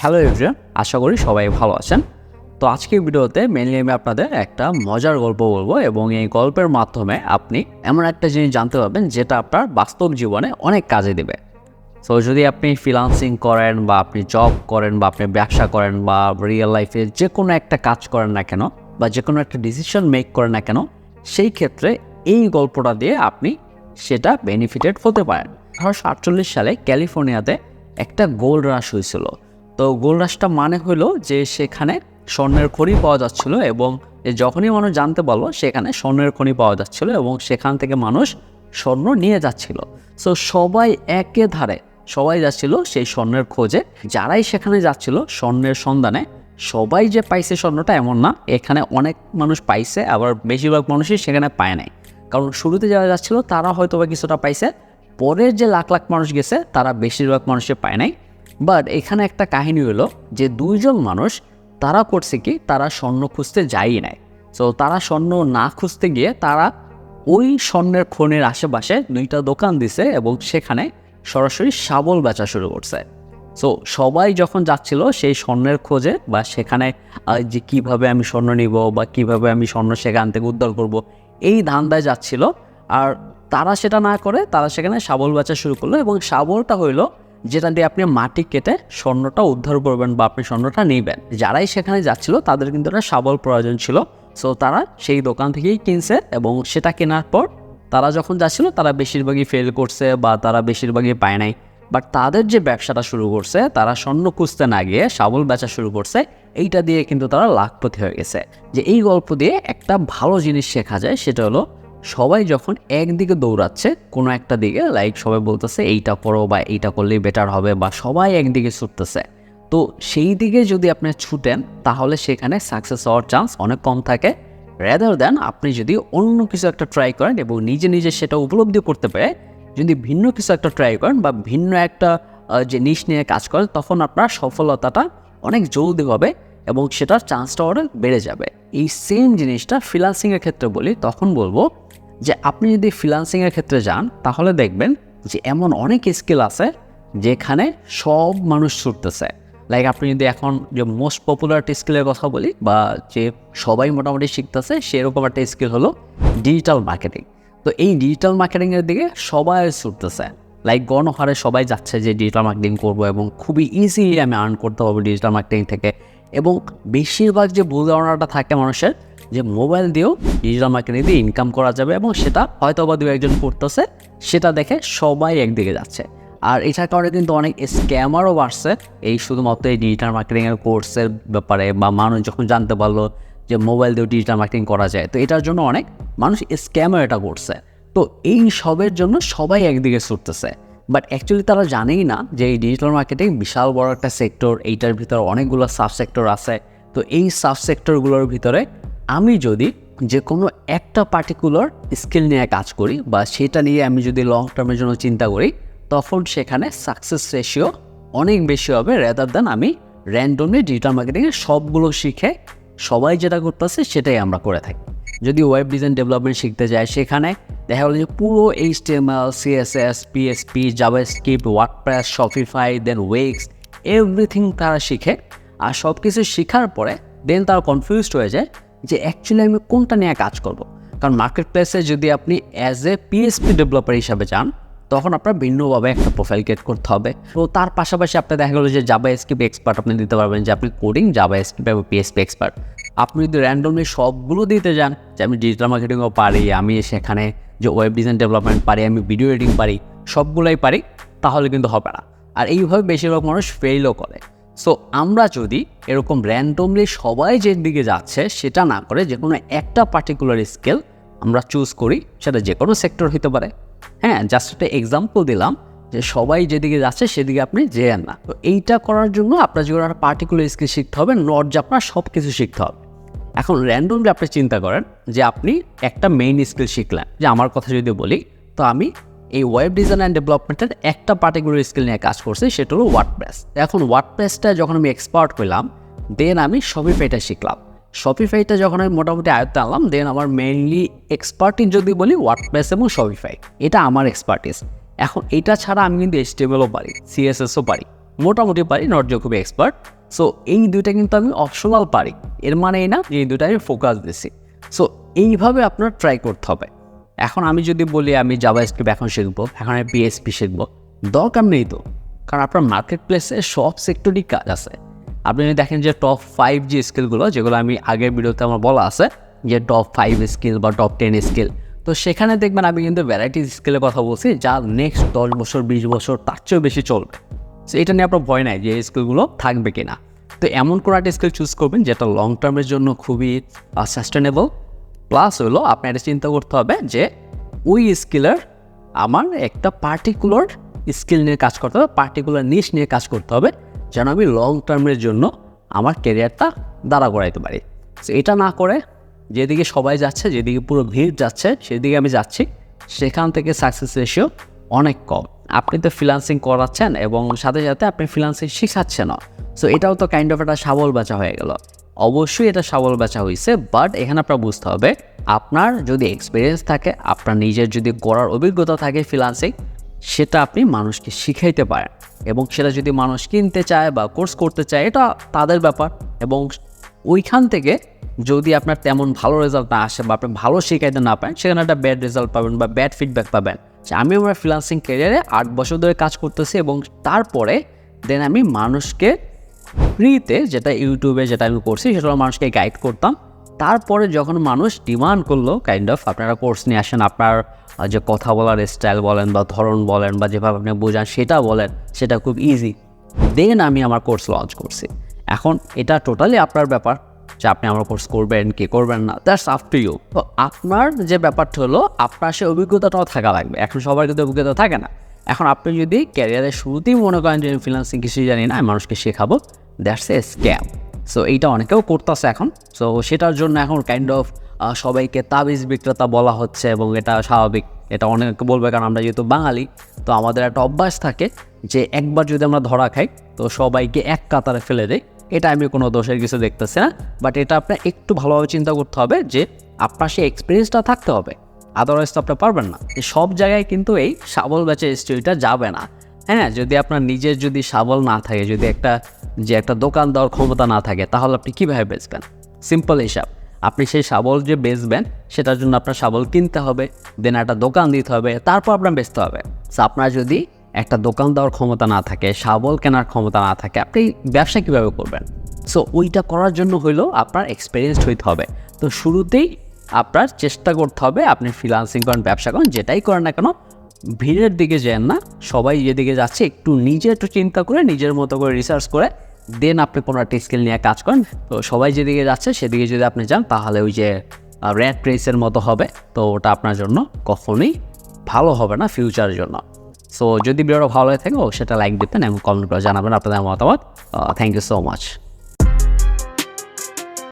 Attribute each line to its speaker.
Speaker 1: Hello everyone, আশা করি সবাই ভালো আছেন। তো আজকের ভিডিওতে মেনলি আমি আপনাদের একটা মজার গল্প বলব এবং এই গল্পের মাধ্যমে আপনি এমন একটা জিনিস জানতে পারবেন যেটা আপনার বাস্তব জীবনে অনেক কাজে দেবে। সো যদি আপনি ফ্রিলান্সিং করেন বা আপনি জব করেন বা আপনি ব্যবসা করেন বা রিয়েল লাইফে যে কোনো একটা কাজ করেন না কেন বা যে কোনো একটা ডিসিশন মেক করেন না কেন, সেই ক্ষেত্রে এই গল্পটা দিয়ে আপনি সেটা বেনিফিটেড হতে পারেন। আঠারোশো আটচল্লিশ সালে ক্যালিফোর্নিয়াতে একটা গোল্ড রাশ হয়েছিল। তো গোল্ড রাশটা মানে হলো যে সেখানে স্বর্ণের খনি পাওয়া যাচ্ছিল এবং যখনই মানুষ জানতে পারল সেখানে স্বর্ণের খনি পাওয়া যাচ্ছিল এবং সেখান থেকে মানুষ স্বর্ণ নিয়ে যাচ্ছিল। সো সবাই একে ধারে সবাই যাচ্ছিল সেই স্বর্ণের খোঁজে। যারাই সেখানে যাচ্ছিল স্বর্ণের সন্ধানে, সবাই যে পাইছে স্বর্ণটা এমন না। এখানে অনেক মানুষ পাইছে, আবার বেশিরভাগ মানুষই সেখানে পায় নাই। কারণ শুরুতে যারা যাচ্ছিল তারা হয়তো বা কিছুটা পাইছে, পরের যে লাখ লাখ মানুষ গেছে তারা বেশিরভাগ মানুষে পায় নাই। বাট এখানে একটা কাহিনী হলো যে দুইজন মানুষ তারা করছে কি? তারা স্বর্ণ খুঁজতে যায়ই নাই। সো তারা স্বর্ণ না খুঁজতে গিয়ে তারা ওই স্বর্ণের খনির আশেপাশে দুইটা দোকান দিছে এবং সেখানে সরাসরি শাবল বেচা শুরু করছে। সো সবাই যখন যাচ্ছিল সেই স্বর্ণের খোঁজে বা সেখানে যে কীভাবে আমি স্বর্ণ নিব বা কীভাবে আমি স্বর্ণ সেখান থেকে উদ্ধার করব, এই ধান্দায় যাচ্ছিল। আর তারা সেটা না করে তারা সেখানে শাবল বেচা শুরু করল এবং শাবলটা হইল যেটা দিয়ে আপনি মাটি কেটে স্বর্ণটা উদ্ধার করবেন বা আপনি স্বর্ণটা নেবেন। যারাই সেখানে যাচ্ছিল, তাদের কিন্তু একটা শাবল প্রয়োজন ছিল। সো তারা সেই দোকান থেকেই কিনছে এবং সেটা কেনার পর তারা যখন যাচ্ছিল, তারা বেশিরভাগই ফেল করছে বা তারা বেশিরভাগই পায় নাই। বাট তাদের যে ব্যবসাটা শুরু করছে, তারা স্বর্ণ খুঁজতে না গিয়ে শাবল বেচা শুরু করছে। এইটা দিয়ে কিন্তু তারা লাখপতি হয়ে গেছে। যে এই গল্প দিয়ে একটা ভালো জিনিস শেখা যায়, সেটা হলো সবাই যখন একদিকে দৌড়াচ্ছে, কোনো একটা দিকে লাইক সবাই বলতেছে, এইটা করো বা এইটা করলেই বেটার হবে বা সবাই একদিকে ছুটতেছে। তো সেই দিকে যদি আপনি ছুটেন, তাহলে সেখানে সাকসেস হওয়ার চান্স অনেক কম থাকে। রেদার দেন আপনি যদি অন্য কিছু একটা ট্রাই করেন এবং নিজে নিজে সেটা উপলব্ধি করতে পারে যদি ভিন্ন কিছু একটা ট্রাই করেন বা ভিন্ন একটা যে নিশ নিয়ে কাজ করেন, তখন আপনার সফলতাটা অনেক জলদি হবে। এবং সেটার চান্সটা অনেক বেড়ে যাবে। এই সেম জিনিসটা ফ্রিলান্সিংয়ের ক্ষেত্রে বলি, তখন বলব যে আপনি যদি ফ্রিলান্সিংয়ের ক্ষেত্রে যান, তাহলে দেখবেন যে এমন অনেক স্কিল আছে যেখানে সব মানুষ ছুটতেছে। লাইক আপনি যদি এখন যে মোস্ট পপুলার স্কিলের কথা বলি বা যে সবাই মোটামুটি শিখতেছে, সেরকম একটা স্কিল হলো ডিজিটাল মার্কেটিং তো এই ডিজিটাল মার্কেটিংয়ের দিকে সবাই ছুটতেছে। লাইক গণহারে সবাই যাচ্ছে যে ডিজিটাল মার্কেটিং করব এবং খুবই ইজিলি আমি আর্ন করতে পারব ডিজিটাল মার্কেটিং থেকে। এবং বেশিরভাগ যে ভুল ধারণাটা থাকে মানুষের, যে মোবাইল দিয়েও ডিজিটাল মার্কেটিং দিয়ে ইনকাম করা যাবে এবং সেটা হয়তো বা দু একজন করতেছে, সেটা দেখে সবাই একদিকে যাচ্ছে। আর এটার কারণে কিন্তু অনেক স্ক্যামারও বাড়ছে, এই শুধুমাত্র এই ডিজিটাল মার্কেটিংয়ের কোর্সের ব্যাপারে বা মানুষ যখন জানতে পারল যে মোবাইল দিয়েও ডিজিটাল মার্কেটিং করা যায়, তো এটার জন্য অনেক মানুষ স্ক্যামার এটা করছে। তো এই সবের জন্য সবাই একদিকে ছুটতেছে। বাট অ্যাকচুয়ালি তারা জানেই না যে এই ডিজিটাল মার্কেটিং বিশাল বড় একটা সেক্টর এইটার ভিতরে অনেকগুলো সাব সেক্টর আছে। তো এই সাব সেক্টরগুলোর ভিতরে আমি যদি যে কোনো একটা পার্টিকুলার স্কিল নিয়ে কাজ করি বা সেটা নিয়ে আমি যদি লং টার্মের জন্য চিন্তা করি, তখন সেখানে সাকসেস রেশিও অনেক বেশি হবে রেদার দেন আমি র্যান্ডমলি ডিজিটাল মার্কেটিংয়ে সবগুলো শিখে সবাই যেটা করতেছে সেটাই আমরা করে থাকি। যদি ওয়েব ডিজাইন ডেভেলপমেন্ট শিখতে যায়, সেখানে দেখা গেলো যে পুরো H T M L CSS PHP JavaScript WordPress Shopify then Wix everything তারা শিখে। আর সব কিছু শেখার পরে দেন তারা কনফিউজড হয়ে যায় যে অ্যাকচুয়ালি আমি কোনটা নিয়ে কাজ করব। কারণ মার্কেট প্লেসে যদি আপনি অ্যাজ এ পিএসপি ডেভেলপার হিসাবে যান, তখন আপনার ভিন্নভাবে একটা প্রোফাইল ক্রিয়েট করতে হবে। তো তার পাশাপাশি আপনি দেখা গেলো যে জাবা এসকিপ এক্সপার্ট আপনি দিতে পারবেন যে আপনি কোডিং জাবা এসকিপ এবং পিএসপি এক্সপার্ট আপনি যদি র্যান্ডমলি সবগুলো দিতে যান যে আমি ডিজিটাল মার্কেটিংও পারি, আমি সেখানে যে ওয়েব ডিজাইন ডেভেলপমেন্ট পারি, আমি ভিডিও এডিটিং পারি, সবগুলোই পারি, তাহলে কিন্তু হবে না। আর এইভাবে বেশিরভাগ মানুষ ফেলও করে। সো আমরা যদি এরকম র্যান্ডমলি সবাই যে দিকে যাচ্ছে, সেটা না করে যে কোনো একটা পার্টিকুলার স্কেল আমরা চুজ করি, সেটা যে কোনো সেক্টর হতে পারে। হ্যাঁ জাস্ট একটা এক্সাম্পল দিলাম যে সবাই যেদিকে যাচ্ছে, সেদিকে আপনি যেয়েন না। তো এইটা করার জন্য আপনার যে একটা পার্টিকুলার স্কিল শিখতে হবে নট যে আপনার সব কিছু শিখতে হবে। এখন র্যান্ডমলি আপনি চিন্তা করেন যে আপনি একটা মেইন স্কিল শিখলেন। যে আমার কথা যদি বলি, তো আমি এই ওয়েব ডিজাইন অ্যান্ড ডেভেলপমেন্টের একটা পার্টিকুলার স্কিল নিয়ে কাজ করছি, সেটা হলো ওয়ার্ডপ্রেস এখন ওয়ার্ডপ্রেসটা যখন আমি এক্সপার্ট হইলাম দেন আমি শপিফাইটা শিখলাম। শপিফাইটা যখন আমি মোটামুটি আয়ত্তে আনলাম দেন আমার মেইনলি এক্সপার্টিস যদি বলি ওয়ার্ডপ্রেস এবং শপিফাই এটা আমার এক্সপার্টিস এখন এটা ছাড়া আমি কিন্তু এইচটিএমএলও পারি সিএসএসও পারি, মোটামুটি পারি নট যে খুবই এক্সপার্ট সো এই দুইটা কিন্তু আমি অপশনাল পারি। এর মানে এই না যে এই দুইটা আমি ফোকাস দিছি। সো এইভাবে আপনার ট্রাই করতে হবে। এখন আমি যদি বলি আমি জাভা স্ক্রিপ্ট এখন শিখব, এখন আমি পিএসপি শিখব, দরকার নেই তো। কারণ আপনার মার্কেট প্লেসে সব সেক্টরই কাজ আছে। আপনি যদি দেখেন যে টপ ফাইভ যে স্কিলগুলো যেগুলো আমি আগের ভিডিওতে আমার বলা আছে, যে টপ ফাইভ স্কিল বা টপ টেন স্কিল তো সেখানে দেখবেন আমি কিন্তু ভ্যারাইটি স্কিলের কথা বলছি, যা নেক্সট দশ বছর, বিশ বছর, তার চেয়েও বেশি চলবে। সো এটা নিয়ে আপনার ভয় নাই যে এই স্কিলগুলো থাকবে কিনা। তো এমন কোনো একটা স্কিল চুজ করবেন, যেটা লং টার্মের জন্য খুবই সাস্টেনেবল প্লাস হলো আপনার এটা চিন্তা করতে হবে যে, ওই স্কিলের আমার একটা পার্টিকুলার স্কিল নিয়ে কাজ করতে হবে পার্টিকুলার নিশ নিয়ে কাজ করতে হবে, যেন আমি লং টার্মের জন্য আমার ক্যারিয়ারটা দাঁড়া করাইতে পারি। তো এটা না করে যেদিকে সবাই যাচ্ছে, যেদিকে পুরো ভিড় যাচ্ছে, সেদিকে আমি যাচ্ছি। সেখান থেকে সাকসেস রেশিও অনেক কম। আপনি তো ফ্রিলান্সিং করাচ্ছেন এবং সাথে সাথে আপনি ফ্রিলান্সিং শেখাচ্ছেন সো এটাও তো কাইন্ড অফ একটা সাবল বেচা হয়ে গেল। অবশ্যই এটা সাবল বেচা হয়েছে বাট এখানে আপনার বুঝতে হবে, আপনার যদি এক্সপিরিয়েন্স থাকে, আপনার নিজের যদি করার অভিজ্ঞতা থাকে ফ্রিলান্সিং সেটা আপনি মানুষকে শিখাইতে পারেন। এবং সেটা যদি মানুষ কিনতে চায় বা কোর্স করতে চায়, এটা তাদের ব্যাপার। এবং ওইখান থেকে যদি আপনার তেমন ভালো রেজাল্ট না আসে বা আপনি ভালো শেখাইতে না পারেন, সেখানে একটা ব্যাড রেজাল্ট পাবেন বা ব্যাড ফিডব্যাক পাবেন। যে আমি আমার ফ্রিলান্সিং ক্যারিয়ারে আট বছর ধরে কাজ করতেছি এবং তারপরে দেন আমি মানুষকে ফ্রিতে যেটা ইউটিউবে যেটা আমি করছি, সেটা মানুষকে গাইড করতাম। তারপরে যখন মানুষ ডিমান্ড করল কাইন্ড অফ আপনারা কোর্স নিয়ে আসেন, আপনার যে কথা বলার স্টাইল বলেন বা ধরন বলেন বা যেভাবে আপনি বোঝান, সেটা বলেন, সেটা খুব ইজি দেন আমি আমার কোর্স লঞ্চ করছি। এখন এটা টোটালি আপনার ব্যাপার যে আপনি আমার কোর্স করবেন কি করবেন না দ্যাটস আপ টু ইউ তো আপনার যে ব্যাপারটা হলো, আপনার সে অভিজ্ঞতাটাও থাকা লাগবে। এখন সবার কিন্তু অভিজ্ঞতা থাকে না। এখন আপনি যদি ক্যারিয়ারের শুরুতেই মনে করেন যে ফ্রিলান্সিং কিছুই জানি না মানুষকে শেখাবো দ্যাটস এ স্ক্যাম সো এইটা অনেকেও করতেছে এখন। সো সেটার জন্য এখন কাইন্ড অফ সবাইকে তাবিজ বিক্রেতা বলা হচ্ছে এবং এটা স্বাভাবিক। এটা অনেকে বলবে, কারণ আমরা যেহেতু বাঙালি, তো আমাদের একটা অভ্যাস থাকে যে একবার যদি আমরা ধরা খাই, তো সবাইকে এক কাতারে ফেলে দেয় এটা আমি কোনো দোষের কিছু দেখতেছি না বাট এটা আপনার একটু ভালোভাবে চিন্তা করতে হবে যে আপনার সেই এক্সপিরিয়েন্সটা থাকতে হবে। আদারওয়াইজ তো আপনি পারবেন না। সব জায়গায় কিন্তু এই সাবল ব্যাচের স্টোরিটা যাবে না। হ্যাঁ যদি আপনার নিজের যদি সাবল না থাকে, যদি একটা, যে একটা দোকান দেওয়ার ক্ষমতা না থাকে, তাহলে আপনি কীভাবে বেচবেন? সিম্পল হিসাব। আপনি সেই শাবল যে বেচবেন, সেটার জন্য আপনার শাবল কিনতে হবে, দেন একটা দোকান দিতে হবে, তারপর আপনার বেচতে হবে। আপনার যদি একটা দোকান দেওয়ার ক্ষমতা না থাকে, শাবল কেনার ক্ষমতা না থাকে, আপনি ব্যবসা কীভাবে করবেন? সো ওইটা করার জন্য হইলেও আপনার এক্সপিরিয়েন্সড হইতে হবে। তো শুরুতেই আপনার চেষ্টা করতে হবে আপনি ফ্রিলান্সিং করেন, ব্যবসা করেন, যেটাই করেন না কেন, ভিড়ের দিকে যান না, সবাই যেদিকে যাচ্ছে, একটু নিজে একটু চিন্তা করে, নিজের মতো করে রিসার্চ করে দেন আপনি কোনো একটা স্কিল নিয়ে কাজ করেন। তো সবাই যেদিকে যাচ্ছে, সেদিকে যদি আপনি যান, তাহলে ওই যে র্যাট রেসের মতো হবে। তো ওটা আপনার জন্য কখনোই ভালো হবে না ফিউচারের জন্য। সো যদি ভিডিওটা ভালো হয়ে থাকে সেটা লাইক দিতেন এবং কমেন্ট করে জানাবেন আপনাদের মতামত। Thank you so much